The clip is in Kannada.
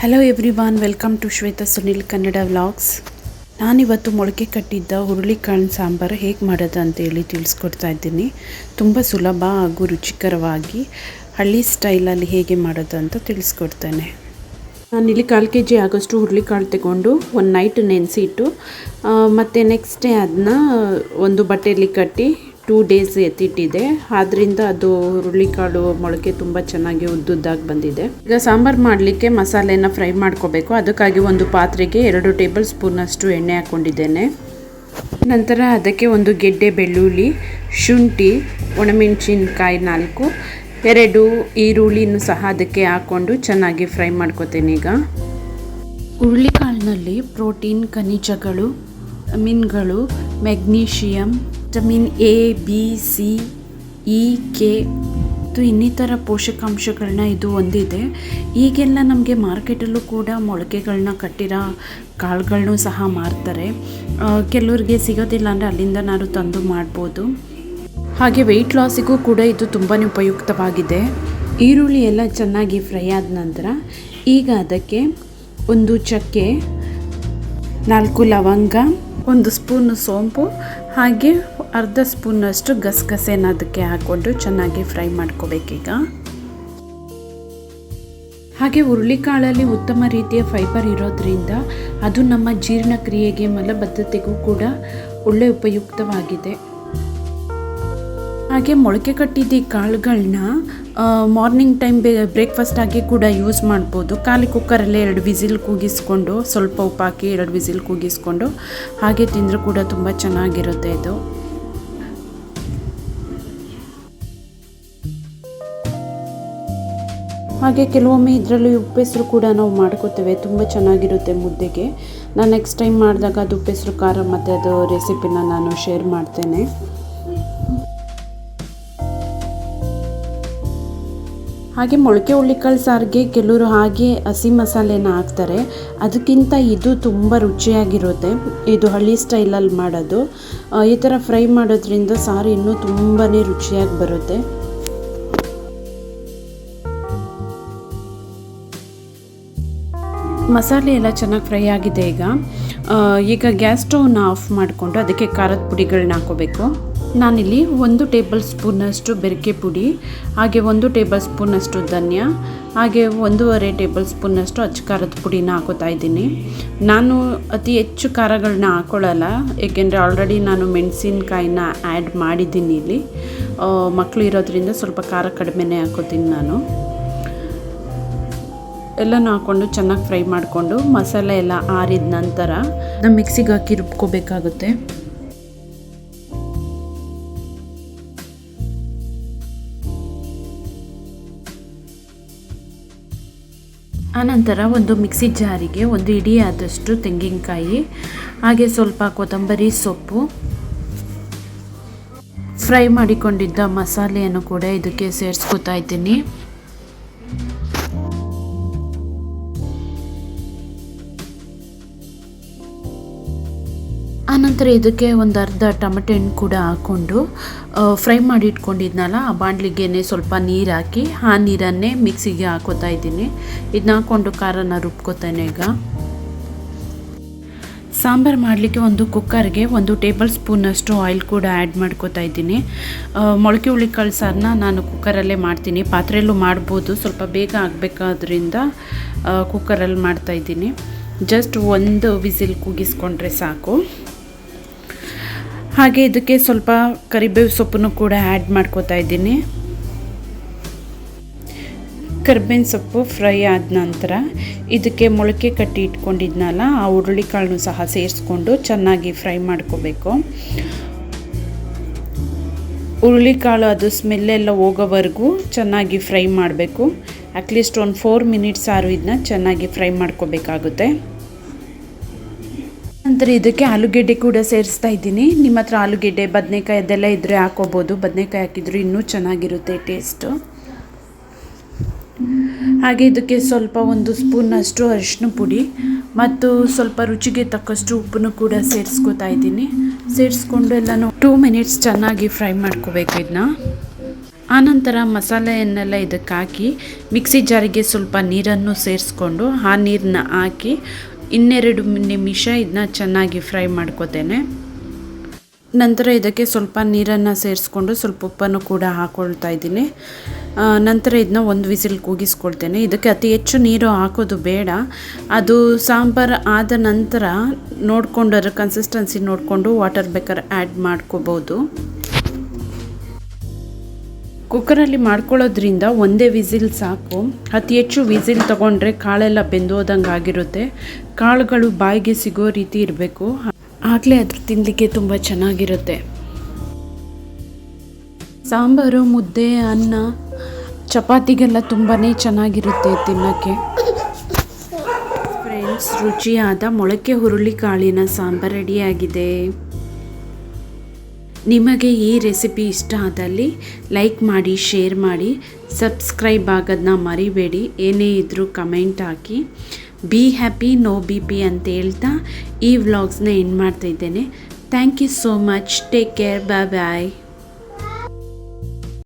Hello every welcome to Shweta Sunil Kannada vlogs ನಾನಿವತ್ತು ಮೊಳಕೆ ಕಟ್ಟಿದ್ದ ಹುರುಳಿಕಾಳು ಸಾಂಬಾರು ಹೇಗೆ ಮಾಡೋದು ಅಂತೇಳಿ ತಿಳಿಸ್ಕೊಡ್ತಾ ಇದ್ದೀನಿ. ತುಂಬ ಸುಲಭ ಹಾಗೂ ರುಚಿಕರವಾಗಿ ಹಳ್ಳಿ ಸ್ಟೈಲಲ್ಲಿ ಹೇಗೆ ಮಾಡೋದು ಅಂತ ತಿಳಿಸ್ಕೊಡ್ತೇನೆ. ಇಲ್ಲಿ ಕಾಲು ಕೆ ಜಿ ಆಗೋಷ್ಟು ಹುರುಳಿಕಾಳು ತಗೊಂಡು ಒಂದು ನೈಟ್ ನೆನೆಸಿಟ್ಟು ಮತ್ತು ನೆಕ್ಸ್ಟ್ ಡೇ ಅದನ್ನ ಒಂದು ಬಟ್ಟೆಯಲ್ಲಿ ಕಟ್ಟಿ ಟೂ ಡೇಸ್ ಎತ್ತಿಟ್ಟಿದೆ. ಆದ್ದರಿಂದ ಅದು ಹುರುಳಿಕಾಳು ಮೊಳಕೆ ತುಂಬ ಚೆನ್ನಾಗಿ ಉದ್ದುದ್ದಾಗಿ ಬಂದಿದೆ. ಈಗ ಸಾಂಬಾರು ಮಾಡಲಿಕ್ಕೆ ಮಸಾಲೆನ ಫ್ರೈ ಮಾಡ್ಕೋಬೇಕು. ಅದಕ್ಕಾಗಿ ಒಂದು ಪಾತ್ರೆಗೆ ಎರಡು ಟೇಬಲ್ ಸ್ಪೂನಷ್ಟು ಎಣ್ಣೆ ಹಾಕ್ಕೊಂಡಿದ್ದೇನೆ ನಂತರ ಅದಕ್ಕೆ ಒಂದು ಗೆಡ್ಡೆ ಬೆಳ್ಳುಳ್ಳಿ, ಶುಂಠಿ, ಒಣಮೆಣಸಿನ್ಕಾಯಿ ನಾಲ್ಕು, ಎರಡು ಈರುಳ್ಳಿನೂ ಸಹ ಅದಕ್ಕೆ ಹಾಕ್ಕೊಂಡು ಚೆನ್ನಾಗಿ ಫ್ರೈ ಮಾಡ್ಕೋತೇನೆ ಈಗ. ಹುರುಳಿಕಾಳಿನಲ್ಲಿ ಪ್ರೋಟೀನ್, ಖನಿಜಗಳು ವಿಟಮಿನ್ಗಳು magnesium vitamin A, B, C, E, K ಮತ್ತು ಇನ್ನಿತರ ಪೋಷಕಾಂಶಗಳನ್ನ ಇದು ಹೊಂದಿದೆ. ಈಗೆಲ್ಲ ನಮಗೆ ಮಾರ್ಕೆಟಲ್ಲೂ ಕೂಡ ಮೊಳಕೆಗಳನ್ನ ಕಟ್ಟಿರೋ ಕಾಳುಗಳನ್ನೂ ಸಹ ಮಾರ್ತಾರೆ. ಕೆಲವ್ರಿಗೆ ಸಿಗೋದಿಲ್ಲ ಅಂದರೆ ಅಲ್ಲಿಂದ ನಾನು ತಂದು ಮಾಡ್ಬೋದು. ಹಾಗೆ ವೆಯ್ಟ್ ಲಾಸಿಗೂ ಕೂಡ ಇದು ತುಂಬಾ ಉಪಯುಕ್ತವಾಗಿದೆ. ಈರುಳ್ಳಿ ಎಲ್ಲ ಚೆನ್ನಾಗಿ ಫ್ರೈ ಆದ ನಂತರ ಈಗ ಅದಕ್ಕೆ ಒಂದು ಚಕ್ಕೆ, ನಾಲ್ಕು ಲವಂಗ ಒಂದು ಸ್ಪೂನ್ ಸೋಂಪು, ಹಾಗೆ ಅರ್ಧ ಸ್ಪೂನಷ್ಟು ಗಸಗಸೆನ ಅದಕ್ಕೆ ಹಾಕ್ಕೊಂಡು ಚೆನ್ನಾಗಿ ಫ್ರೈ ಮಾಡ್ಕೋಬೇಕೀಗ. ಹಾಗೆ ಹುರುಳಿಕಾಳಲ್ಲಿ ಉತ್ತಮ ರೀತಿಯ ಫೈಬರ್ ಇರೋದ್ರಿಂದ ಅದು ನಮ್ಮ ಜೀರ್ಣಕ್ರಿಯೆಗೆ ಮಲಬದ್ಧತೆಗೂ ಕೂಡ ಒಳ್ಳೆ ಉಪಯುಕ್ತವಾಗಿದೆ. ಹಾಗೆ ಮೊಳಕೆ ಕಟ್ಟಿದ್ದ ಕಾಳುಗಳನ್ನ ಮಾರ್ನಿಂಗ್ ಟೈಮ್ ಬೇ ಬ್ರೇಕ್ಫಾಸ್ಟ್ ಆಗಿ ಕೂಡ ಯೂಸ್ ಮಾಡ್ಬೋದು. ಖಾಲಿ ಕುಕ್ಕರಲ್ಲೇ ಎರಡು ವಿಸಿಲ್ ಕೂಗಿಸ್ಕೊಂಡು, ಸ್ವಲ್ಪ ಉಪ್ಪು ಹಾಕಿ ಎರಡು ವಿಸಿಲ್ ಕೂಗಿಸ್ಕೊಂಡು, ಹಾಗೆ ತಿಂದರೂ ಕೂಡ ತುಂಬ ಚೆನ್ನಾಗಿರುತ್ತೆ ಇದು. ಹಾಗೆ ಕೆಲವೊಮ್ಮೆ ಇದರಲ್ಲಿ ಉಪ್ಪೆಸರು ಕೂಡ ನಾವು ಮಾಡ್ಕೋತೇವೆ. ತುಂಬ ಚೆನ್ನಾಗಿರುತ್ತೆ ಮುದ್ದೆಗೆ. ನಾನು ನೆಕ್ಸ್ಟ್ ಟೈಮ್ ಮಾಡಿದಾಗ ಅದು ಉಪ್ಪೆಸರು ಖಾರ ಮತ್ತು ಅದು ರೆಸಿಪಿನ ನಾನು ಶೇರ್ ಮಾಡ್ತೇನೆ. ಹಾಗೆ ಮೊಳಕೆ ಹುಳ್ಳಿಕಾಳು ಸಾರಿಗೆ ಕೆಲವರು ಹಾಗೆ ಹಸಿ ಮಸಾಲೆನ ಹಾಕ್ತಾರೆ. ಅದಕ್ಕಿಂತ ಇದು ತುಂಬ ರುಚಿಯಾಗಿರುತ್ತೆ. ಇದು ಹಳ್ಳಿ ಸ್ಟೈಲಲ್ಲಿ ಮಾಡೋದು. ಈ ಥರ ಫ್ರೈ ಮಾಡೋದ್ರಿಂದ ಸಾರು ಇನ್ನೂ ತುಂಬಾ ರುಚಿಯಾಗಿ ಬರುತ್ತೆ. ಮಸಾಲೆ ಎಲ್ಲ ಚೆನ್ನಾಗಿ ಫ್ರೈ ಆಗಿದೆ ಈಗ. ಈಗ ಗ್ಯಾಸ್ ಸ್ಟವ್ನ ಆಫ್ ಮಾಡಿಕೊಂಡು ಅದಕ್ಕೆ ಖಾರದ ಪುಡಿಗಳನ್ನ ಹಾಕೋಬೇಕು ನಾನಿಲ್ಲಿ ಒಂದು ಟೇಬಲ್ ಸ್ಪೂನಷ್ಟು ಬೆರಕೆ ಪುಡಿ, ಹಾಗೆ ಒಂದು ಟೇಬಲ್ ಸ್ಪೂನಷ್ಟು ಧನ್ಯ, ಹಾಗೆ ಒಂದೂವರೆ ಟೇಬಲ್ ಸ್ಪೂನಷ್ಟು ಅಚ್ಚು ಖಾರದ ಪುಡಿನ ಹಾಕೋತಾ ಇದ್ದೀನಿ. ನಾನು ಅತಿ ಹೆಚ್ಚು ಖಾರಗಳನ್ನ ಹಾಕೊಳ್ಳಲ್ಲ, ಏಕೆಂದರೆ ಆಲ್ರೆಡಿ ನಾನು ಮೆಣಸಿನ್ಕಾಯಿನ ಆ್ಯಡ್ ಮಾಡಿದ್ದೀನಿ ಇಲ್ಲಿ. ಮಕ್ಕಳು ಇರೋದ್ರಿಂದ ಸ್ವಲ್ಪ ಖಾರ ಕಡಿಮೆನೇ ಹಾಕೋತೀನಿ ನಾನು. ಎಲ್ಲನೂ ಹಾಕ್ಕೊಂಡು ಚೆನ್ನಾಗಿ ಫ್ರೈ ಮಾಡಿಕೊಂಡು ಮಸಾಲೆ ಎಲ್ಲ ಆರಿದ ನಂತರ ಮಿಕ್ಸಿಗೆ ಹಾಕಿ ರುಬ್ಕೋಬೇಕಾಗುತ್ತೆ. ಆನಂತರ ಒಂದು ಮಿಕ್ಸಿ ಜಾರಿಗೆ ಒಂದು ಇಡಿಯಾದಷ್ಟು ತೆಂಗಿನಕಾಯಿ, ಹಾಗೆ ಸ್ವಲ್ಪ ಕೊತ್ತಂಬರಿ ಸೊಪ್ಪು, ಫ್ರೈ ಮಾಡಿಕೊಂಡಿದ್ದ ಮಸಾಲೆಯನ್ನು ಕೂಡ ಇದಕ್ಕೆ ಸೇರಿಸ್ಕೊತಾ ಇದ್ದೀನಿ. ಆನಂತರ ಇದಕ್ಕೆ ಒಂದು ಅರ್ಧ ಟೊಮೆಟೊ ಹಣ್ಣು ಕೂಡ ಹಾಕ್ಕೊಂಡು ಫ್ರೈ ಮಾಡಿ ಇಟ್ಕೊಂಡಿದ್ನಲ್ಲ, ಆ ಬಾಣಲಿಗೆನೆ ಸ್ವಲ್ಪ ನೀರು ಹಾಕಿ, ಆ ನೀರನ್ನೇ ಮಿಕ್ಸಿಗೆ ಹಾಕೋತಾ ಇದ್ದೀನಿ. ಇದನ್ನ ಹಾಕ್ಕೊಂಡು ಖಾರನ ರುಬ್ಕೋತೇನೆ ಈಗ. ಸಾಂಬಾರು ಮಾಡಲಿಕ್ಕೆ ಒಂದು ಕುಕ್ಕರ್ಗೆ ಒಂದು ಟೇಬಲ್ ಸ್ಪೂನಷ್ಟು ಆಯಿಲ್ ಕೂಡ ಆ್ಯಡ್ ಮಾಡ್ಕೋತಾ ಇದ್ದೀನಿ. ಮೊಳಕೆ ಹುಳಿ ಸಾರನ್ನ ನಾನು ಕುಕ್ಕರಲ್ಲೇ ಮಾಡ್ತೀನಿ. ಪಾತ್ರೆಯಲ್ಲೂ ಮಾಡ್ಬೋದು, ಸ್ವಲ್ಪ ಬೇಗ ಆಗಬೇಕಾದ್ರಿಂದ ಕುಕ್ಕರಲ್ಲಿ ಮಾಡ್ತಾಯಿದ್ದೀನಿ ಜಸ್ಟ್ ಒಂದು ವಿಸಿಲ್ ಕೂಗಿಸ್ಕೊಂಡ್ರೆ ಸಾಕು. ಹಾಗೆ ಇದಕ್ಕೆ ಸ್ವಲ್ಪ ಕರಿಬೇವು ಸೊಪ್ಪನ್ನು ಕೂಡ ಆ್ಯಡ್ ಮಾಡ್ಕೋತಾ ಇದ್ದೀನಿ. ಕರ್ಬೇವಿನ ಸೊಪ್ಪು ಫ್ರೈ ಆದ ನಂತರ ಇದಕ್ಕೆ ಮೊಳಕೆ ಕಟ್ಟಿ ಇಟ್ಕೊಂಡಿದ್ನಲ್ಲ, ಆ ಹುರುಳಿಕಾಳನ್ನು ಸಹ ಸೇರಿಸ್ಕೊಂಡು ಚೆನ್ನಾಗಿ ಫ್ರೈ ಮಾಡ್ಕೋಬೇಕು. ಹುರುಳಿಕಾಳು ಅದು ಸ್ಮೆಲ್ಲೆಲ್ಲ ಹೋಗೋವರೆಗೂ ಚೆನ್ನಾಗಿ ಫ್ರೈ ಮಾಡಬೇಕು. ಅಟ್ಲೀಸ್ಟ್ ಒಂದು ಫೋರ್ ಮಿನಿಟ್ಸ್ ಆರು ಇದನ್ನ ಚೆನ್ನಾಗಿ ಫ್ರೈ ಮಾಡ್ಕೋಬೇಕಾಗುತ್ತೆ. ನಂತರ ಇದಕ್ಕೆ ಆಲೂಗೆಡ್ಡೆ ಕೂಡ ಸೇರಿಸ್ತಾ ಇದ್ದೀನಿ. ನಿಮ್ಮ ಹತ್ರ ಆಲೂಗೆಡ್ಡೆ, ಬದನೆಕಾಯಿ ಅದೆಲ್ಲ ಇದ್ದರೆ ಹಾಕೋಬೋದು ಬದನೆಕಾಯಿ ಹಾಕಿದ್ರು ಇನ್ನೂ ಚೆನ್ನಾಗಿರುತ್ತೆ ಟೇಸ್ಟು ಹಾಗೆ ಇದಕ್ಕೆ ಸ್ವಲ್ಪ ಒಂದು ಸ್ಪೂನಷ್ಟು ಅರಿಶಿನ ಪುಡಿ ಮತ್ತು ಸ್ವಲ್ಪ ರುಚಿಗೆ ತಕ್ಕಷ್ಟು ಉಪ್ಪನ್ನು ಕೂಡ ಸೇರಿಸ್ಕೊತಾ ಇದ್ದೀನಿ. ಸೇರಿಸ್ಕೊಂಡು ಎಲ್ಲನೂ ಟೂ ಮಿನಿಟ್ಸ್ ಚೆನ್ನಾಗಿ ಫ್ರೈ ಮಾಡ್ಕೋಬೇಕು ಇದನ್ನ ಆನಂತರ ಮಸಾಲೆಯನ್ನೆಲ್ಲ ಇದಕ್ಕೆ ಹಾಕಿ, ಮಿಕ್ಸಿ ಜಾರಿಗೆ ಸ್ವಲ್ಪ ನೀರನ್ನು ಸೇರಿಸ್ಕೊಂಡು, ಆ ನೀರನ್ನ ಹಾಕಿ ಇನ್ನೆರಡು ನಿಮಿಷ ಇದನ್ನ ಚೆನ್ನಾಗಿ ಫ್ರೈ ಮಾಡ್ಕೋತೇನೆ. ನಂತರ ಇದಕ್ಕೆ ಸ್ವಲ್ಪ ನೀರನ್ನು ಸೇರಿಸ್ಕೊಂಡು ಸ್ವಲ್ಪ ಉಪ್ಪನ್ನು ಕೂಡ ಹಾಕ್ಕೊಳ್ತಾ ಇದ್ದೀನಿ. ನಂತರ ಇದನ್ನ ಒಂದು ವಿಸಿಲ್ ಕೂಗಿಸ್ಕೊಳ್ತೇನೆ. ಇದಕ್ಕೆ ಅತಿ ಹೆಚ್ಚು ನೀರು ಹಾಕೋದು ಬೇಡ. ಅದು ಸಾಂಬಾರು ಆದ ನಂತರ ನೋಡಿಕೊಂಡು ಅದರ ಕನ್ಸಿಸ್ಟೆನ್ಸಿ ನೋಡಿಕೊಂಡು ವಾಟರ್ ಬೇಕರ್ ಆ್ಯಡ್ ಮಾಡ್ಕೋಬೋದು. ಕುಕ್ಕರಲ್ಲಿ ಮಾಡ್ಕೊಳ್ಳೋದ್ರಿಂದ ಒಂದೇ ವಿಸಿಲ್ ಸಾಕು. ಅತಿ ಹೆಚ್ಚು ವಿಸಿಲ್ ತಗೊಂಡ್ರೆ ಕಾಳೆಲ್ಲ ಬೆಂದೋದಂಗೆ ಆಗಿರುತ್ತೆ. ಕಾಳುಗಳು ಬಾಯಿಗೆ ಸಿಗೋ ರೀತಿ ಇರಬೇಕು. ಆಗಲೇ ಅದ್ರ ತಿನ್ನಲಿಕ್ಕೆ ತುಂಬ ಚೆನ್ನಾಗಿರುತ್ತೆ. ಸಾಂಬಾರು, ಮುದ್ದೆ, ಅನ್ನ, ಚಪಾತಿಗೆಲ್ಲ ತುಂಬಾ ಚೆನ್ನಾಗಿರುತ್ತೆ ತಿನ್ನೋಕ್ಕೆ. ಫ್ರೆಂಡ್ಸ್, ರುಚಿಯಾದ ಮೊಳಕೆ ಹುರುಳಿ ಕಾಳಿನ ಸಾಂಬಾರು ರೆಡಿಯಾಗಿದೆ. ನಿಮಗೆ ಈ ರೆಸಿಪಿ ಇಷ್ಟ ಆದಲ್ಲಿ ಲೈಕ್ ಮಾಡಿ, ಶೇರ್ ಮಾಡಿ, ಸಬ್ಸ್ಕ್ರೈಬ್ ಆಗೋದನ್ನ ಮರಿಬೇಡಿ. ಏನೇ ಇದ್ದರೂ ಕಮೆಂಟ್ ಹಾಕಿ. Be happy, no B P ಅಂತ ಹೇಳ್ತಾ ಈ ವ್ಲಾಗ್ಸ್ನ ಎಂಡ್ ಮಾಡ್ತಾ ಇದ್ದೇನೆ. Thank you so much. Take care. Bye bye.